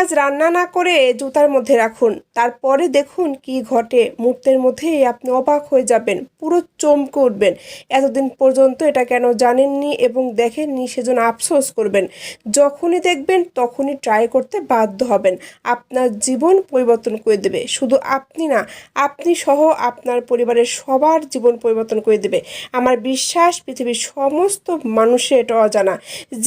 পেঁয়াজ রান্না না করে জুতার মধ্যে রাখুন। তারপরে দেখুন কি ঘটে। মুহূর্তের মধ্যেই আপনি অবাক হয়ে যাবেন, পুরো চমকে উঠবেন। এতদিন পর্যন্ত এটা কেন জানেননি এবং দেখেননি সেজন্য আফসোস করবেন। যখনই দেখবেন তখনই ট্রাই করতে বাধ্য হবেন। আপনার জীবন পরিবর্তন করে দেবে। শুধু আপনি না, আপনি সহ আপনার পরিবারের সবার জীবন পরিবর্তন করে দেবে। আমার বিশ্বাস, পৃথিবীর সমস্ত মানুষের এটা অজানা।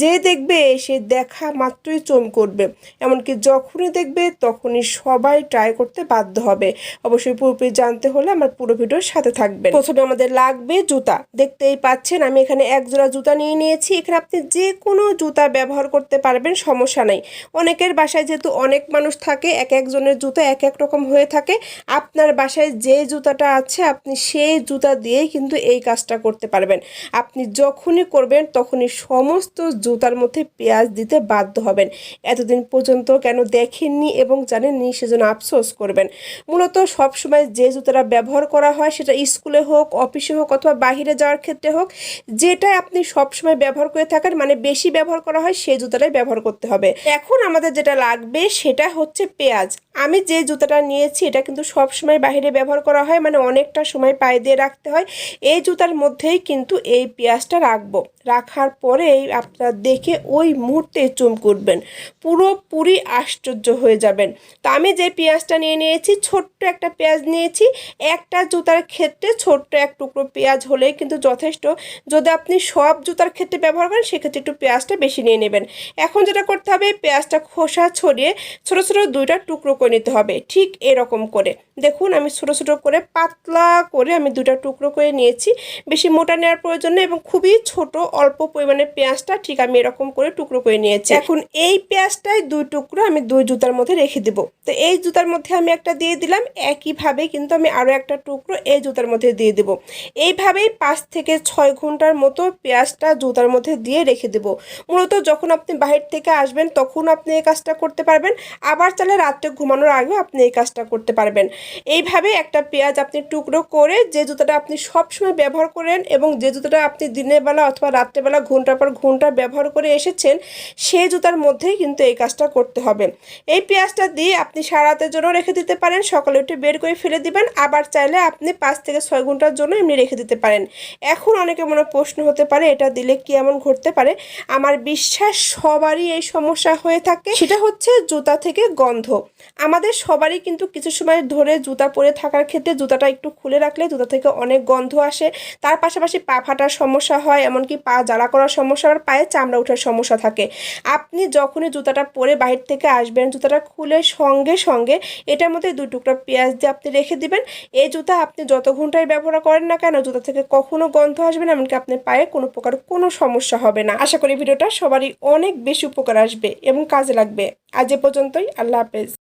যে দেখবে সে দেখা মাত্রই চমকে উঠবে। এমনকি যখনই দেখবে তখনই সবাই ট্রাই করতে বাধ্য হবে। অবশ্যই পুরোপুরি জানতে হলে আমার পুরো ভিডিওর সাথে থাকবেন। প্রথমে আমাদের লাগবে জুতা। দেখতেই পাচ্ছেন আমি এখানে এক জোড়া জুতা নিয়ে নিয়েছি। এখানে আপনি যে কোনো জুতা ব্যবহার করতে পারবেন, সমস্যা নাই। অনেকের বাসায় যেহেতু অনেক মানুষ থাকে, এক একজনের জুতা এক এক রকম হয়ে থাকে, আপনার বাসায় যে জুতাটা আছে আপনি সেই জুতা দিয়েই কিন্তু এই কাজটা করতে পারবেন। আপনি যখনই করবেন তখনই সমস্ত জুতার মধ্যে পেঁয়াজ দিতে বাধ্য হবেন। এতদিন পর্যন্ত কেন দেখেননি এবং জানেননি সেজন্য আফসোস করবেন। মূলত সবসময় যে জুতোটা ব্যবহার করা হয় সেটা স্কুলে হোক, অফিসে হোক অথবা বাহিরে যাওয়ার ক্ষেত্রে হোক যেটা আপনি সবসময় ব্যবহার করে থাকেন মানে বেশি ব্যবহার করা হয়, সেই জুতোটাই ব্যবহার করতে হবে। এখন আমাদের যেটা লাগবে সেটা হচ্ছে পেঁয়াজ। আমি যে জুতাটা নিয়েছি, এটা কিন্তু সব সময় বাইরে ব্যবহার করা হয় মানে অনেকটা সময় পায়ে দিয়ে রাখতে হয়। এই জুতার মধ্যেই কিন্তু এই পেঁয়াজটা রাখব। রাখার পরেই আপনার দেখে ওই মুহূর্তে চমকে উঠবেন পুরোপুরি আশ্চর্য হয়ে যাবেন। তো আমি যে পেঁয়াজটা নিয়ে নিয়েছি, ছোট্ট একটা পেঁয়াজ নিয়েছি। একটা জুতার ক্ষেত্রে ছোট্ট এক টুকরো পেঁয়াজ হলেই কিন্তু যথেষ্ট। যদি আপনি সব জুতার ক্ষেত্রে ব্যবহার করেন, সেক্ষেত্রে একটু পেঁয়াজটা বেশি নিয়ে নেবেন। এখন যেটা করতে হবে পেঁয়াজটা খোসা ছড়িয়ে ছোটো ছোটো দুইটা টুকরো করে নিতে হবে। ঠিক এরকম করে। দেখুন, আমি ছোটো ছোটো করে পাতলা করে আমি দুটা টুকরো করে নিয়েছি। বেশি মোটা নেওয়ার প্রয়োজন নেই এবং খুবই ছোট, অল্প পরিমাণে পেঁয়াজটা ঠিক আমি এরকম করে টুকরো করে নিয়েছি। এখন এই পেঁয়াজটাই দুই টুকরো আমি দুই জুতার মধ্যে রেখে দেবো। তো এই জুতার মধ্যে আমি একটা দিয়ে দিলাম, একইভাবে কিন্তু আমি আরও একটা টুকরো এই জুতার মধ্যে দিয়ে দেবো। এইভাবেই পাঁচ থেকে ছয় ঘণ্টার মতো পেঁয়াজটা জুতার মধ্যে দিয়ে রেখে দেবো। মূলত যখন আপনি বাহির থেকে আসবেন, তখন আপনি এই কাজটা করতে পারবেন। আবার চাইলে রাত্রে ঘুমানোর আগেও আপনি এই কাজটা করতে পারবেন। এইভাবে একটা পেঁয়াজ আপনি টুকরো করে যে জুতাটা আপনি সবসময় ব্যবহার করেন এবং যে জুতাটা আপনি দিনের বেলা অথবা রাত্রেবেলা ঘণ্টার পর ঘণ্টা ব্যবহার করে এসেছেন সেই জুতার মধ্যেই কিন্তু এই কাজটা করতে হবে। এই পেঁয়াজটা দিয়ে আপনি সারাতের জন্য রেখে দিতে পারেন, সকালে উঠে বের করে ফেলে দিবেন, আবার চাইলে আপনি পাঁচ থেকে ছয় ঘণ্টার জন্য এমনি রেখে দিতে পারেন। এখন অনেকে মনে প্রশ্ন হতে পারে, এটা দিলে কি এমন ঘটতে পারে? আমার বিশ্বাস সবারই এই সমস্যা হয়ে থাকে। সেটা হচ্ছে জুতা থেকে গন্ধ। আমাদের সবারই কিন্তু কিছু সময় ধরে জুতা পরে থাকার ক্ষেত্রে জুতাটা একটু খুলে রাখলে জুতা থেকে অনেক গন্ধ আসে। তার পাশাপাশি পা ফাটার সমস্যা হয়, এমনকি পা জ্বালা করার সমস্যা আর পায়ে চামড়া ওঠার সমস্যা থাকে। আপনি যখনই জুতাটা পরে বাহির থেকে আসবেন, জুতাটা খুলে সঙ্গে সঙ্গে এটার মধ্যে দুই টুকরা পেঁয়াজ দিয়ে আপনি রেখে দিবেন। এই জুতা আপনি যত ঘন্টায় ব্যবহার করেন না কেন, জুতা থেকে কখনো গন্ধ আসবে না, এমনকি আপনার পায়ে কোনো প্রকার কোনো সমস্যা হবে না। আশা করি ভিডিওটা সবারই অনেক বেশি উপকার আসবে এবং কাজে লাগবে। আজ এ পর্যন্তই, আল্লাহ হাফেজ।